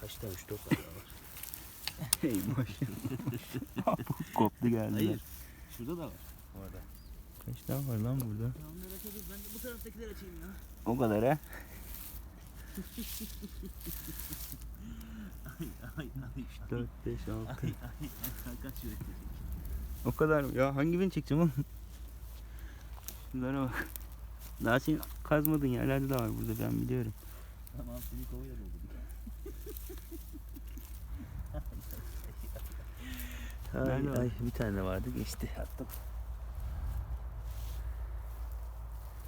Kaç tane? Üç dört tane var. Hey maşallah. Koptu geldi. Hayır. Şurada da var. Orada. Kaç tane var lan burada? Ya merak etme ben de bu taraftakileri açayım ya. O kadar ha. Ay ay ay. 4, 5, 6. Ay ay ay. Kaç üretecek? O kadar mı? Ya hangi birini çekeceğim oğlum? Şunlara bak. Daha sen kazmadığın yerlerde de var burada ben biliyorum. Tamam seni kovaya doldu. Ay ay bir tane vardı geçti attım.